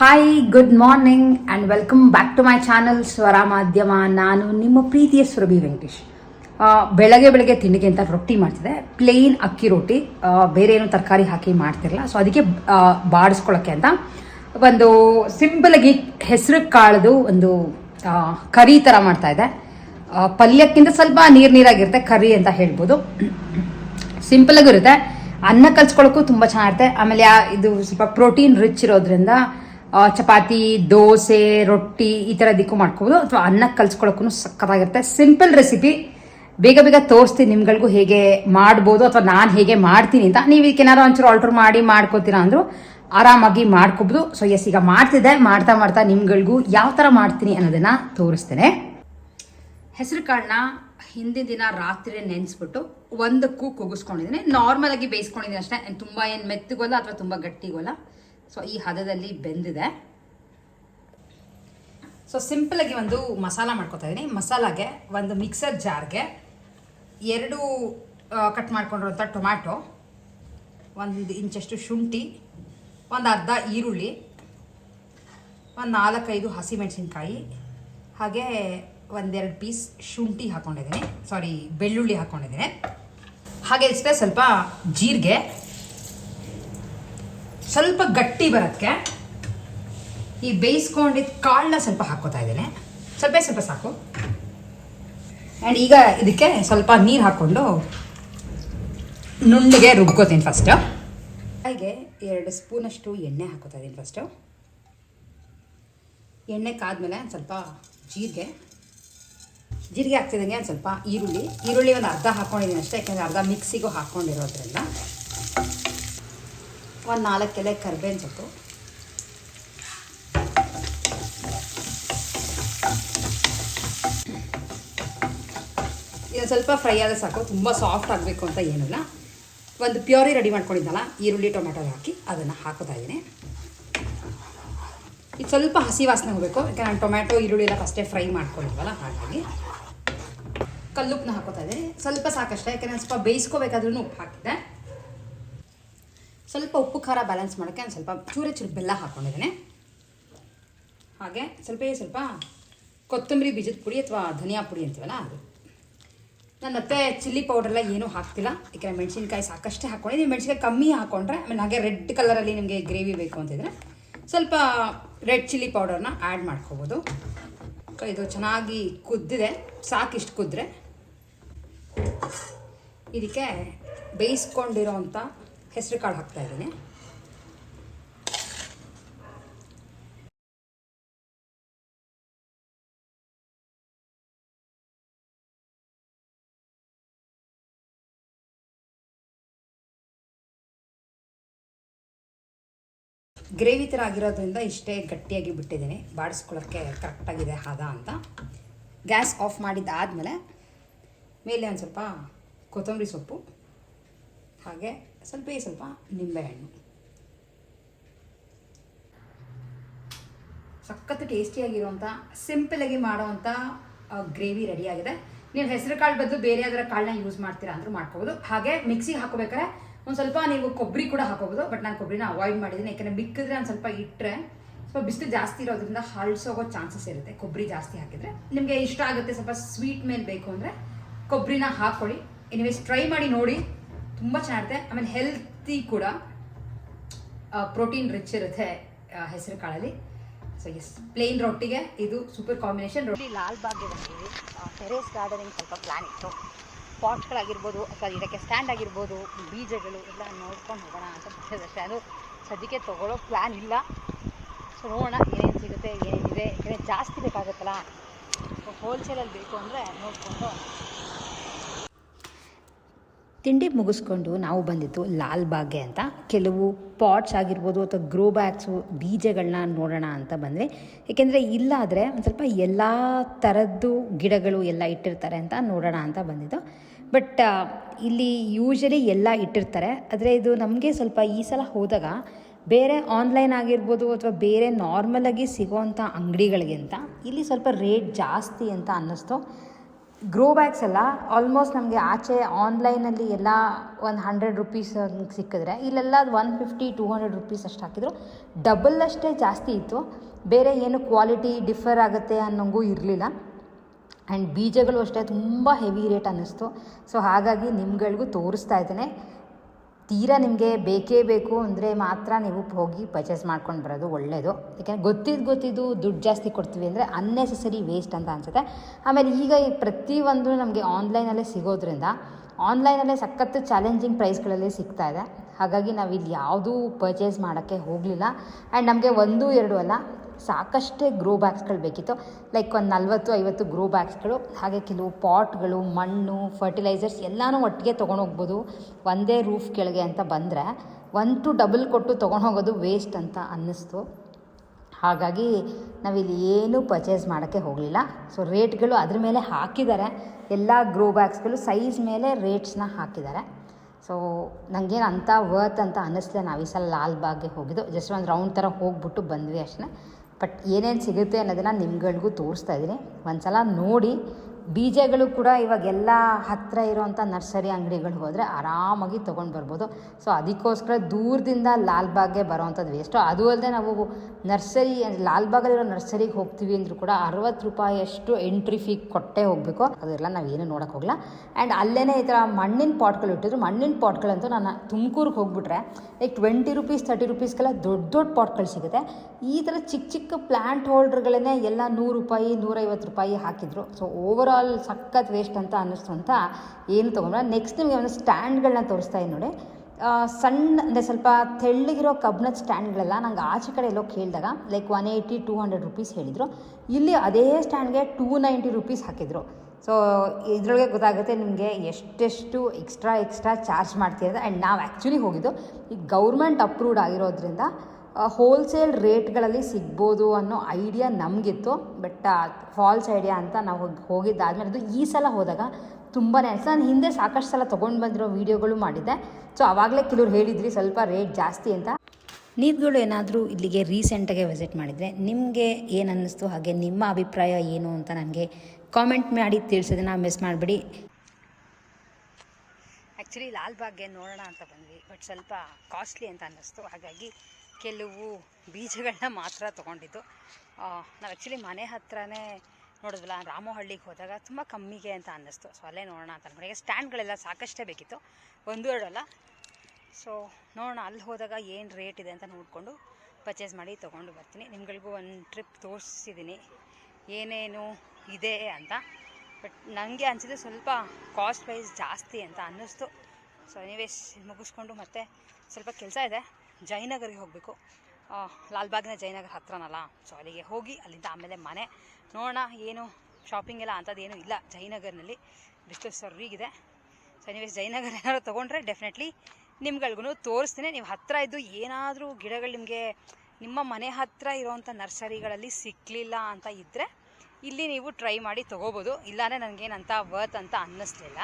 Hi good morning and welcome back to my channel Swara Madhyama ನಾನು ನಿಮ್ಮ ಪ್ರೀತಿಯ ಸುರಭಿ ವೆಂಕಟೇಶ್. ಬೆಳಗ್ಗೆ ಬೆಳಗ್ಗೆ ತಿಂಡಿಗೆ ಅಂತ ರೊಟ್ಟಿ ಮಾಡ್ತಿದ್ದೆ ಪ್ಲೇನ್ ಅಕ್ಕಿ ರೊಟ್ಟಿ. ಬೇರೆ ಏನು ತರಕಾರಿ ಹಾಕಿ ಮಾಡ್ತಿರಲ್ಲ ಸೊ ಅದಕ್ಕೆ ಬಾಡಿಸ್ಕೊಳ್ಳೋಕ್ಕೆ ಅಂತ ಒಂದು ಸಿಂಪಲಾಗಿ ಹೆಸರು ಕಾಳದು ಒಂದು ಕರಿ ಥರ ಮಾಡ್ತಾ ಇದ್ದೆ. ಪಲ್ಯಕ್ಕಿಂತ ಸ್ವಲ್ಪ ನೀರು ನೀರಾಗಿರುತ್ತೆ. ಕರಿ ಅಂತ ಹೇಳ್ಬೋದು. ಸಿಂಪಲ್ ಆಗೂ ಇರುತ್ತೆ. ಅನ್ನ ಕಲ್ಸ್ಕೊಳ್ಳೋಕ್ಕೂ ತುಂಬ ಚೆನ್ನಾಗಿರುತ್ತೆ. ಆಮೇಲೆ ಇದು ಸ್ವಲ್ಪ ಪ್ರೋಟೀನ್ ರಿಚ್ ಇರೋದ್ರಿಂದ ಚಪಾತಿ, ದೋಸೆ, ರೊಟ್ಟಿ ಈ ಥರದಕ್ಕೂ ಮಾಡ್ಕೋಬೋದು. ಅಥವಾ ಅನ್ನಕ್ಕೆ ಕಲ್ಸ್ಕೊಳಕ್ಕೂ ಸಕ್ಕತ್ತಾಗಿರುತ್ತೆ ಸಿಂಪಲ್ ರೆಸಿಪಿ ಬೇಗ ಬೇಗ ತೋರಿಸ್ತೀನಿ ನಿಮ್ಗಳಿಗೂ ಹೇಗೆ ಮಾಡ್ಬೋದು ಅಥವಾ ನಾನು ಹೇಗೆ ಮಾಡ್ತೀನಿ ಅಂತ. ನೀವು ಇದಕ್ಕೆ ಏನಾದ್ರು ಒಂಚೂರು ಆಲ್ಟರ್ ಮಾಡಿ ಮಾಡ್ಕೋತೀರಾ ಅಂದ್ರೂ ಆರಾಮಾಗಿ ಮಾಡ್ಕೋಬೋದು. ಸೊ ಎಸ್ ಈಗ ಮಾಡ್ತಿದ್ದೆ. ಮಾಡ್ತಾ ಮಾಡ್ತಾ ನಿಮ್ಗಳಿಗೂ ಯಾವ ಥರ ಮಾಡ್ತೀನಿ ಅನ್ನೋದನ್ನ ತೋರಿಸ್ತೇನೆ. ಹೆಸರು ಕಾಳನ್ನ ಹಿಂದಿನ ದಿನ ರಾತ್ರಿ ನೆನೆಸ್ಬಿಟ್ಟು ಒಂದಕ್ಕೂ ಕುಗಿಸ್ಕೊಂಡಿದ್ದೀನಿ. ನಾರ್ಮಲ್ ಆಗಿ ಬೇಯಿಸ್ಕೊಂಡಿದ್ದೀನಿ ಅಷ್ಟೇ. ತುಂಬ ಏನು ಮೆತ್ತಗೋಲ್ಲ ಅಥವಾ ತುಂಬ ಗಟ್ಟಿಗೋಲ್ಲ ಸೊ ಈ ಹದದಲ್ಲಿ ಬೆಂದಿದೆ. ಸೊ ಸಿಂಪಲ್ ಆಗಿ ಒಂದು ಮಸಾಲ ಮಾಡ್ಕೊತಾ ಇದ್ದೀನಿ ಮಸಾಲಾಗೆ ಒಂದು ಮಿಕ್ಸರ್ ಜಾರ್ಗೆ ಎರಡು ಕಟ್ ಮಾಡ್ಕೊಂಡಿರೋಂಥ ಟೊಮ್ಯಾಟೊ ಒಂದು ಇಂಚಷ್ಟು ಶುಂಠಿ, ಒಂದು ಅರ್ಧ ಈರುಳ್ಳಿ, ಒಂದು ನಾಲ್ಕೈದು ಹಸಿಮೆಣಸಿನ್ಕಾಯಿ, ಹಾಗೆ ಒಂದೆರಡು ಪೀಸ್ ಶುಂಠಿ ಹಾಕ್ಕೊಂಡಿದ್ದೀನಿ ಸಾರಿ ಬೆಳ್ಳುಳ್ಳಿ ಹಾಕ್ಕೊಂಡಿದ್ದೀನಿ ಹಾಗೆ ಇಷ್ಟೇ ಸ್ವಲ್ಪ ಜೀರಿಗೆ ಸ್ವಲ್ಪ ಗಟ್ಟಿ ಬರೋದಕ್ಕೆ ಈ ಬೇಯಿಸ್ಕೊಂಡಿದ್ದ ಕಾಳನ್ನ ಸ್ವಲ್ಪ ಹಾಕೋತಾ ಇದ್ದೇನೆ. ಸ್ವಲ್ಪ ಸ್ವಲ್ಪ ಸಾಕು. ಆ್ಯಂಡ್ ಈಗ ಇದಕ್ಕೆ ಸ್ವಲ್ಪ ನೀರು ಹಾಕ್ಕೊಂಡು ನುಣ್ಣಗೆ ರುಬ್ಕೋತೀನಿ ಫಸ್ಟು ಹಾಗೆ ಎರಡು ಸ್ಪೂನಷ್ಟು ಎಣ್ಣೆ ಹಾಕೋತಾ ಇದ್ದೀನಿ ಫಸ್ಟು ಎಣ್ಣೆ ಕಾದ್ಮೇಲೆ ಒಂದು ಸ್ವಲ್ಪ ಜೀರಿಗೆ. ಜೀರಿಗೆ ಹಾಕ್ತಿದ್ದಂಗೆ ಒಂದು ಸ್ವಲ್ಪ ಈರುಳ್ಳಿ. ಈರುಳ್ಳಿ ಒಂದು ಅರ್ಧ ಹಾಕ್ಕೊಂಡಿದ್ದೀನಿ ಅಷ್ಟೇ, ಯಾಕೆಂದರೆ ಅರ್ಧ ಮಿಕ್ಸಿಗೂ ಹಾಕ್ಕೊಂಡಿರೋದ್ರಿಂದ. ಒಂದು ನಾಲ್ಕು ಎಲೆ ಕರ್ಬೇವಿನ ಸೊಪ್ಪು. ಇದು ಸ್ವಲ್ಪ ಫ್ರೈ ಆದರೆ ಸಾಕು, ತುಂಬ ಸಾಫ್ಟ್ ಆಗಬೇಕು ಅಂತ ಏನಿಲ್ಲ. ಒಂದು ಪ್ಯೂರಿ ರೆಡಿ ಮಾಡ್ಕೊಂಡಿದ್ದಲ್ಲ ಈರುಳ್ಳಿ ಟೊಮೆಟೊ ಹಾಕಿ ಅದನ್ನು ಹಾಕೋತಾ ಇದ್ದೀನಿ. ಇದು ಸ್ವಲ್ಪ ಹಸಿ ವಾಸನೆ ಹೋಗಬೇಕು ಯಾಕೆ ನಾನು ಟೊಮ್ಯಾಟೊ, ಈರುಳ್ಳಿ ಎಲ್ಲ ಫಸ್ಟೇ ಫ್ರೈ ಮಾಡ್ಕೊಂಡಿದ್ವಲ್ಲ, ಹಾಗಾಗಿ. ಕಲ್ಲುಪ್ಪನ್ನ ಹಾಕೋತಾ ಇದ್ದೀನಿ. ಸ್ವಲ್ಪ ಸಾಕಷ್ಟೇ ಯಾಕೆ ನಾನು ಸ್ವಲ್ಪ ಬೇಯಿಸ್ಕೋಬೇಕಾದ್ರೂ ಉಪ್ಪು ಹಾಕಿದ್ದೆ. ಸ್ವಲ್ಪ ಉಪ್ಪು, ಖಾರ ಬ್ಯಾಲೆನ್ಸ್ ಮಾಡೋಕ್ಕೆ ಒಂದು ಸ್ವಲ್ಪ ಚೂರೆ ಚೂರು ಬೆಲ್ಲ ಹಾಕ್ಕೊಂಡಿದ್ದೀನಿ ಹಾಗೆ ಸ್ವಲ್ಪ ಸ್ವಲ್ಪ ಕೊತ್ತಂಬರಿ ಬೀಜದ ಪುಡಿ ಅಥವಾ ಧನಿಯಾ ಪುಡಿ ಅಂತೀವಲ್ಲ ಅದು. ನಾನು ಮತ್ತೆ ಚಿಲ್ಲಿ ಪೌಡ್ರೆಲ್ಲ ಏನೂ ಹಾಕ್ತಿಲ್ಲ. ಯಾಕೆಂದರೆ ಮೆಣಸಿನ್ಕಾಯಿ ಸಾಕಷ್ಟೇ ಹಾಕ್ಕೊಂಡಿದ್ದೀನಿ ಮೆಣಸಿನ್ಕಾಯಿ ಕಮ್ಮಿ ಹಾಕ್ಕೊಂಡ್ರೆ ಆಮೇಲೆ ಹಾಗೆ ರೆಡ್ ಕಲರಲ್ಲಿ ನಿಮಗೆ ಗ್ರೇವಿ ಬೇಕು ಅಂತಿದ್ರೆ ಸ್ವಲ್ಪ ರೆಡ್ ಚಿಲ್ಲಿ ಪೌಡರ್ನ ಆ್ಯಡ್ ಮಾಡ್ಕೋಬೋದು. ಇದು ಚೆನ್ನಾಗಿ ಕುದ್ದಿದೆ. ಸಾಕಿಷ್ಟು ಕುದ್ರೆ. ಇದಕ್ಕೆ ಬೇಯಿಸ್ಕೊಂಡಿರೋವಂಥ ಹೆಸರು ಕಾಳು ಹಾಕ್ತಾ ಇದ್ದೀನಿ. ಗ್ರೇವಿ ಥರ ಆಗಿರೋದ್ರಿಂದ ಇಷ್ಟೇ ಗಟ್ಟಿಯಾಗಿ ಬಿಟ್ಟಿದ್ದೀನಿ. ಬಾಡಿಸ್ಕೊಳ್ಳೋಕ್ಕೆ ಕರೆಕ್ಟಾಗಿದೆ ಹದ ಅಂತ. ಗ್ಯಾಸ್ ಆಫ್ ಮಾಡಿದ್ದಾದಮೇಲೆ, ಮೇಲೆ ಒಂದು ಸ್ವಲ್ಪ ಕೊತ್ತಂಬರಿ ಸೊಪ್ಪು. ಹಾಗೆ ಸ್ವಲ್ಪ ಸ್ವಲ್ಪ ನಿಂಬೆಹಣ್ಣು ಸಖತ್ತು ಟೇಸ್ಟಿಯಾಗಿರುವಂಥ ಸಿಂಪಲಾಗಿ ಮಾಡೋವಂಥ ಗ್ರೇವಿ ರೆಡಿಯಾಗಿದೆ ನೀವು ಹೆಸರು ಕಾಳು ಬದಲು ಬೇರೆ ಯಾವ್ದಾರ ಕಾಳನ್ನ ಯೂಸ್ ಮಾಡ್ತೀರಾ ಅಂದ್ರೂ ಮಾಡ್ಕೋಬೋದು. ಹಾಗೆ ಮಿಕ್ಸಿಗೆ ಹಾಕೋಬೇಕಾದ್ರೆ ಒಂದು ಸ್ವಲ್ಪ ನೀವು ಕೊಬ್ಬರಿ ಕೂಡ ಹಾಕೋಬೋದು ಬಟ್ ನಾನು ಕೊಬ್ಬರಿನ ಅವಾಯ್ಡ್ ಮಾಡಿದ್ದೀನಿ. ಯಾಕೆಂದರೆ ಬಿಕ್ಕಿದ್ರೆ ಒಂದು ಸ್ವಲ್ಪ ಇಟ್ಟರೆ ಸ್ವಲ್ಪ ಬಿಸಿಲು ಜಾಸ್ತಿ ಇರೋದ್ರಿಂದ ಹಳ್ಸೋಗೋ ಚಾನ್ಸಸ್ ಇರುತ್ತೆ ಕೊಬ್ಬರಿ ಜಾಸ್ತಿ ಹಾಕಿದರೆ. ನಿಮಗೆ ಇಷ್ಟ ಆಗುತ್ತೆ ಸ್ವಲ್ಪ ಸ್ವೀಟ್ ಮೇಲೆ ಬೇಕು ಅಂದರೆ ಕೊಬ್ಬರಿನ ಹಾಕ್ಕೊಳ್ಳಿ. ಎನಿವೇಸ್ ಟ್ರೈ ಮಾಡಿ ನೋಡಿ. ತುಂಬ ಚೆನ್ನಾಗಿರುತ್ತೆ. ಆಮೇಲೆ ಹೆಲ್ತಿ ಕೂಡ ಪ್ರೋಟೀನ್ ರಿಚ್ ಇರುತ್ತೆ ಹೆಸರು ಕಾಳಲ್ಲಿ. ಸೊ ಎಸ್ ಪ್ಲೇನ್ ರೊಟ್ಟಿಗೆ ಇದು ಸೂಪರ್ ಕಾಂಬಿನೇಷನ್ ರೊಟ್ಟಿ ಲಾಲ್ ಬಂದಿದ್ದೀವಿ ಟೆರೇಸ್ ಗಾರ್ಡನಿಂಗ್ ಸ್ವಲ್ಪ ಪ್ಲ್ಯಾನ್ ಇತ್ತು. ಪಾಟ್ಸ್ಗಳಾಗಿರ್ಬೋದು ಅಥವಾ ಇದಕ್ಕೆ ಸ್ಟ್ಯಾಂಡ್ ಆಗಿರ್ಬೋದು, ಬೀಜಗಳು ಎಲ್ಲ ನೋಡ್ಕೊಂಡು ಹೋಗೋಣ ಅಂತ ಅಷ್ಟೇ ಅದು ಸದ್ಯಕ್ಕೆ ತೊಗೊಳ್ಳೋ ಪ್ಲ್ಯಾನ್ ಇಲ್ಲ. ಸೊ ನೋಡೋಣ ಏನೇನು ಸಿಗುತ್ತೆ, ಏನೇನಿದೆ. ಯಾಕಂದರೆ ಜಾಸ್ತಿ ಬೇಕಾಗುತ್ತಲ್ಲ ಹೋಲ್ಸೇಲಲ್ಲಿ ಬೇಕು ಅಂದರೆ ನೋಡಿಕೊಂಡು ತಿಂಡಿ ಮುಗಿಸ್ಕೊಂಡು ನಾವು ಬಂದಿದ್ದು ಲಾಲ್ ಬಾಗೆ ಅಂತ. ಕೆಲವು ಪಾಟ್ಸ್ ಆಗಿರ್ಬೋದು ಅಥವಾ ಗ್ರೋ ಬ್ಯಾಗ್ಸು ಬೀಜಗಳನ್ನ ನೋಡೋಣ ಅಂತ ಬಂದರೆ ಏಕೆಂದರೆ ಇಲ್ಲಾದರೆ ಒಂದು ಸ್ವಲ್ಪ ಎಲ್ಲ ಥರದ್ದು ಗಿಡಗಳು ಎಲ್ಲ ಇಟ್ಟಿರ್ತಾರೆ ಅಂತ ನೋಡೋಣ ಅಂತ ಬಂದಿದ್ದು. ಬಟ್ ಇಲ್ಲಿ ಯೂಶಲಿ ಎಲ್ಲ ಇಟ್ಟಿರ್ತಾರೆ. ಆದರೆ ಇದು ನಮಗೆ ಸ್ವಲ್ಪ ಈ ಸಲ ಹೋದಾಗ ಬೇರೆ ಆನ್ಲೈನ್ ಆಗಿರ್ಬೋದು ಅಥವಾ ಬೇರೆ ನಾರ್ಮಲಾಗಿ ಸಿಗೋವಂಥ ಅಂಗಡಿಗಳಿಗಿಂತ ಇಲ್ಲಿ ಸ್ವಲ್ಪ ರೇಟ್ ಜಾಸ್ತಿ ಅಂತ ಅನ್ನಿಸ್ತು. ಗ್ರೋ ಬ್ಯಾಗ್ಸ್ ಎಲ್ಲ ಆಲ್ಮೋಸ್ಟ್ ನಮಗೆ ಆಚೆ ಆನ್ಲೈನಲ್ಲಿ ಎಲ್ಲ ಒಂದು ಹಂಡ್ರೆಡ್ ರುಪೀಸ್ ಸಿಕ್ಕಿದ್ರೆ, ಇಲ್ಲೆಲ್ಲ ಅದು one fifty two hundred rupees ಅಷ್ಟು ಹಾಕಿದ್ರು. ಡಬಲ್ ಅಷ್ಟೇ ಜಾಸ್ತಿ ಇತ್ತು. ಬೇರೆ ಏನು ಕ್ವಾಲಿಟಿ ಡಿಫರ್ ಆಗುತ್ತೆ ಅನ್ನೋಂಗೂ ಇರಲಿಲ್ಲ. ಆ್ಯಂಡ್ ಬೀಜಗಳು ಅಷ್ಟೇ ತುಂಬ ಹೆವಿ ರೇಟ್ ಅನ್ನಿಸ್ತು. ಸೊ ಹಾಗಾಗಿ ನಿಮ್ಗಳಿಗೂ ತೋರಿಸ್ತಾ ಇದ್ದೇನೆ. ತೀರಾ ನಿಮಗೆ ಬೇಕೇ ಬೇಕು ಅಂದರೆ ಮಾತ್ರ ನೀವು ಹೋಗಿ ಪರ್ಚೇಸ್ ಮಾಡ್ಕೊಂಡು ಬರೋದು ಒಳ್ಳೆಯದು ಯಾಕೆಂದರೆ ಗೊತ್ತಿದ್ದು ಗೊತ್ತಿದ್ದು ದುಡ್ಡು ಜಾಸ್ತಿ ಕೊಡ್ತೀವಿ ಅಂದರೆ ಅನ್ನೆಸೆಸರಿ ವೇಸ್ಟ್ ಅಂತ ಅನಿಸುತ್ತೆ. ಆಮೇಲೆ ಈಗ ಈ ಪ್ರತಿಯೊಂದು ನಮಗೆ ಆನ್ಲೈನಲ್ಲೇ ಸಿಗೋದ್ರಿಂದ ಆನ್ಲೈನಲ್ಲೇ ಸಖತ್ತು ಚಾಲೆಂಜಿಂಗ್ ಪ್ರೈಸ್ಗಳಲ್ಲಿ ಸಿಗ್ತಾ ಇದೆ. ಹಾಗಾಗಿ ನಾವು ಇಲ್ಲಿ ಯಾವುದೂ ಪರ್ಚೇಸ್ ಮಾಡೋಕ್ಕೆ ಹೋಗಲಿಲ್ಲ. ಆ್ಯಂಡ್ ನಮಗೆ ಒಂದು, ಎರಡು ಅಲ್ಲ ಸಾಕಷ್ಟೇ ಗ್ರೋ ಬ್ಯಾಗ್ಸ್ಗಳು ಬೇಕಿತ್ತು. ಲೈಕ್ ಒಂದು ನಲ್ವತ್ತು, ಐವತ್ತು ಗ್ರೋ ಬ್ಯಾಗ್ಸ್ಗಳು ಹಾಗೆ ಕೆಲವು ಪಾಟ್ಗಳು ಮಣ್ಣು ಫರ್ಟಿಲೈಸರ್ಸ್ ಎಲ್ಲನೂ ಒಟ್ಟಿಗೆ ತೊಗೊಂಡು ಹೋಗ್ಬೋದು ಒಂದೇ ರೂಫ್ ಕೆಳಗೆ ಅಂತ ಬಂದರೆ ಒನ್ ಟು ಡಬಲ್ ಕೊಟ್ಟು ತೊಗೊಂಡು ಹೋಗೋದು ವೇಸ್ಟ್ ಅಂತ ಅನ್ನಿಸ್ತು. ಹಾಗಾಗಿ ನಾವಿಲ್ಲಿ ಏನೂ ಪರ್ಚೇಸ್ ಮಾಡೋಕ್ಕೆ ಹೋಗಲಿಲ್ಲ. ಸೊ ರೇಟ್ಗಳು ಅದ್ರ ಮೇಲೆ ಹಾಕಿದ್ದಾರೆ. ಎಲ್ಲ ಗ್ರೋ ಬ್ಯಾಗ್ಸ್ಗಳು ಸೈಜ್ ಮೇಲೆ ರೇಟ್ಸ್ನ ಹಾಕಿದ್ದಾರೆ. ಸೊ ನನಗೇನು ಅಂಥ ವರ್ತ್ ಅಂತ ಅನ್ನಿಸ್ಲೆ ನಾವು ಈ ಸಲ ಲಾಲ್ಬಾಗ್ಗೆ ಹೋಗಿದ್ದು. ಜಸ್ಟ್ ಒಂದು ರೌಂಡ್ ಥರ ಹೋಗ್ಬಿಟ್ಟು ಬಂದ್ವಿ ಅಷ್ಟೇ. ಬಟ್ ಏನೇನು ಸಿಗುತ್ತೆ ಅನ್ನೋದನ್ನು ನಿಮ್ಗಳಿಗೂ ತೋರಿಸ್ತಾ ಇದ್ದೀನಿ. ಒಂದು ಸಲ ನೋಡಿ ಬೀಜಗಳು ಕೂಡ ಇವಾಗ ಎಲ್ಲ ಹತ್ತಿರ ಇರೋವಂಥ ನರ್ಸರಿ ಅಂಗಡಿಗಳು ಹೋದರೆ ಆರಾಮಾಗಿ ತೊಗೊಂಡು ಬರ್ಬೋದು. ಸೊ ಅದಕ್ಕೋಸ್ಕರ ದೂರದಿಂದ ಲಾಲ್ಬಾಗ್ಗೆ ಬರೋವಂಥದ್ದು ವೇಸ್ಟು ಅದು ಅಲ್ಲದೆ ನಾವು ನರ್ಸರಿ, ಲಾಲ್ಬಾಗಲ್ಲಿರೋ ನರ್ಸರಿಗೆ ಹೋಗ್ತೀವಿ ಅಂದರೂ ಕೂಡ ಅರವತ್ತು ರೂಪಾಯಿಯಷ್ಟು ಎಂಟ್ರಿ ಫೀ ಕೊಟ್ಟೇ ಹೋಗಬೇಕು. ಅದೆಲ್ಲ ನಾವು ಏನು ನೋಡೋಕೆ ಹೋಗಲ್ಲ ಆ್ಯಂಡ್ ಅಲ್ಲೇ ಈ ಥರ ಮಣ್ಣಿನ ಪಾಟ್ಗಳು ಇಟ್ಟಿದ್ರು. ಮಣ್ಣಿನ ಪಾಟ್ಗಳಂತೂ ನಾನು ತುಮಕೂರಿಗೆ ಹೋಗ್ಬಿಟ್ರೆ ಲೈಕ್ ಟ್ವೆಂಟಿ ರುಪೀಸ್ ತರ್ಟಿ ರುಪೀಸ್ಗೆಲ್ಲ ದೊಡ್ಡ ದೊಡ್ಡ ಪಾಟ್ಗಳು ಸಿಗುತ್ತೆ. ಈ ಥರ ಚಿಕ್ಕ ಚಿಕ್ಕ ಪ್ಲ್ಯಾಂಟ್ ಹೋಲ್ಡ್ರ್ಗಳನ್ನೇ ಎಲ್ಲ ನೂರು ರೂಪಾಯಿ, ನೂರೈವತ್ತು ರೂಪಾಯಿ ಹಾಕಿದ್ರು. ಸೊ ಓವರ್ ಆಲ್ ಸಖತ್ ವೇಸ್ಟ್ ಅಂತ ಅನ್ನಿಸ್ತು ಅಂತ ಏನು ತೊಗೊಂಡ್ರೆ ನೆಕ್ಸ್ಟ್ ನಿಮಗೆ ಒಂದು ಸ್ಟ್ಯಾಂಡ್ಗಳನ್ನ ತೋರಿಸ್ತಾ ಇದ್ದೀನಿ ನೋಡಿ. ಸಣ್ಣ, ಅಂದರೆ ಸ್ವಲ್ಪ ತೆಳ್ಳಗಿರೋ ಕಬ್ಬಿಣದ ಸ್ಟ್ಯಾಂಡ್ಗಳೆಲ್ಲ ನಂಗೆ ಆಚೆ ಕಡೆ ಎಲ್ಲೋ ಕೇಳಿದಾಗ like one eighty two hundred rupees ಹೇಳಿದರು. ಇಲ್ಲಿ ಅದೇ ಸ್ಟ್ಯಾಂಡ್ಗೆ ಟೂ ನೈಂಟಿ ರುಪೀಸ್ ಹಾಕಿದರು. ಸೊ ಇದರೊಳಗೆ ಗೊತ್ತಾಗುತ್ತೆ ನಿಮಗೆ ಎಷ್ಟೆಷ್ಟು ಎಕ್ಸ್ಟ್ರಾ ಎಕ್ಸ್ಟ್ರಾ ಚಾರ್ಜ್ ಮಾಡ್ತೀರ ಆ್ಯಂಡ್ ನಾವು ಆ್ಯಕ್ಚುಲಿ ಹೋಗಿದ್ದು ಈ ಗೌರ್ಮೆಂಟ್ ಅಪ್ರೂವ್ಡ್ ಆಗಿರೋದ್ರಿಂದ ಹೋಲ್ಸೇಲ್ ರೇಟ್ಗಳಲ್ಲಿ ಸಿಗ್ಬೋದು ಅನ್ನೋ ಐಡಿಯಾ ನಮಗಿತ್ತು ಬಟ್ ಫಾಲ್ಸ್ ಐಡಿಯಾ ಅಂತ ನಾವು ಹೋಗಿದ್ದಾದಮೇಲೆ ಅದು ಈ ಸಲ ಹೋದಾಗ ತುಂಬಾ ಅನಿಸ್ತು ನಾನು ಹಿಂದೆ ಸಾಕಷ್ಟು ಸಲ ತೊಗೊಂಡು ಬಂದಿರೋ ವೀಡಿಯೋಗಳು ಮಾಡಿದ್ದೆ. ಸೊ ಆವಾಗಲೇ ಕೆಲವ್ರು ಹೇಳಿದ್ರಿ ಸ್ವಲ್ಪ ರೇಟ್ ಜಾಸ್ತಿ ಅಂತ. ನೀವುಗಳು ಏನಾದರೂ ಇಲ್ಲಿಗೆ ರೀಸೆಂಟಾಗೆ ವಿಸಿಟ್ ಮಾಡಿದರೆ ನಿಮಗೆ ಏನು ಅನ್ನಿಸ್ತು? ಹಾಗೆ ನಿಮ್ಮ ಅಭಿಪ್ರಾಯ ಏನು ಅಂತ ನನಗೆ ಕಾಮೆಂಟ್ ಮಾಡಿ ತಿಳಿಸೋದನ್ನ ಮಿಸ್ ಮಾಡಿಬಿಡಿ. ಆ್ಯಕ್ಚುಲಿ ಲಾಲ್ಬಾಗ್ಗೆ ನೋಡೋಣ ಅಂತ ಬಂದ್ವಿ ಬಟ್ ಸ್ವಲ್ಪ ಕಾಸ್ಟ್ಲಿ ಅಂತ ಅನ್ನಿಸ್ತು. ಹಾಗಾಗಿ ಕೆಲವು ಬೀಜಗಳನ್ನ ಮಾತ್ರ ತೊಗೊಂಡಿದ್ದು. ನಾವು ಆ್ಯಕ್ಚುಲಿ ಮನೆ ಹತ್ರನೇ ನೋಡಿದ್ವಲ್ಲ ರಾಮಹಳ್ಳಿಗೆ ಹೋದಾಗ ತುಂಬ ಕಮ್ಮಿಗೆ ಅಂತ ಅನ್ನಿಸ್ತು. ಸೊ ಅಲ್ಲೇ ನೋಡೋಣ ಅಂತ ಅಂದ್ಕೊಂಡು ಸ್ಟ್ಯಾಂಡ್ಗಳೆಲ್ಲ ಸಾಕಷ್ಟೇ ಬೇಕಿತ್ತು. ಒಂದು ಎರಡಲ್ಲ ಸೊ ನೋಡೋಣ ಅಲ್ಲಿ ಹೋದಾಗ ಏನು ರೇಟ್ ಇದೆ ಅಂತ ನೋಡಿಕೊಂಡು ಪರ್ಚೇಸ್ ಮಾಡಿ ತೊಗೊಂಡು ಬರ್ತೀನಿ. ನಿಮ್ಗಳಿಗೂ ಒಂದು ಟ್ರಿಪ್ ತೋರಿಸಿದ್ದೀನಿ ಏನೇನು ಇದೆ ಅಂತ. ಬಟ್ ನನಗೆ ಅನಿಸಿದ್ರೆ ಸ್ವಲ್ಪ ಕಾಸ್ಟ್ ವೈಸ್ ಜಾಸ್ತಿ ಅಂತ ಅನ್ನಿಸ್ತು. ಸೊ ಎನಿವೇಸ್ ಮುಗಿಸ್ಕೊಂಡು ಮತ್ತೆ ಸ್ವಲ್ಪ ಕೆಲಸ ಇದೆ. ಜಯನಗರಿಗೆ ಹೋಗಬೇಕು. ಲಾಲ್ಬಾಗ್ನ ಜಯನಗರ ಹತ್ರನಲ್ಲ. ಸೊ ಅಲ್ಲಿಗೆ ಹೋಗಿ ಅಲ್ಲಿಂದ ಆಮೇಲೆ ಮನೆ. ನೋಡೋಣ ಏನು ಶಾಪಿಂಗ್ ಎಲ್ಲ ಅಂಥದ್ದೇನು ಇಲ್ಲ ಜಯನಗರ್ನಲ್ಲಿ. ಬಿಸ್ಲು ಸರ್ವೀಗಿದೆ ಸೊ ಎನಿವೇಸ್ ಜಯನಗರ ಏನಾದ್ರು ತೊಗೊಂಡ್ರೆ ಡೆಫಿನೆಟ್ಲಿ ನಿಮ್ಗಳಿಗೂ ತೋರಿಸ್ತೀನಿ. ನೀವು ಹತ್ತಿರ ಇದ್ದು ಏನಾದರೂ ಗಿಡಗಳು ನಿಮಗೆ ನಿಮ್ಮ ಮನೆ ಹತ್ತಿರ ಇರೋವಂಥ ನರ್ಸರಿಗಳಲ್ಲಿ ಸಿಕ್ಕಲಿಲ್ಲ ಅಂತ ಇದ್ದರೆ ಇಲ್ಲಿ ನೀವು ಟ್ರೈ ಮಾಡಿ ತೊಗೋಬೋದು. ಇಲ್ಲಾಂದರೆ ನನಗೇನಂತ ವರ್ತ್ ಅಂತ ಅನ್ನಿಸ್ಲಿಲ್ಲ.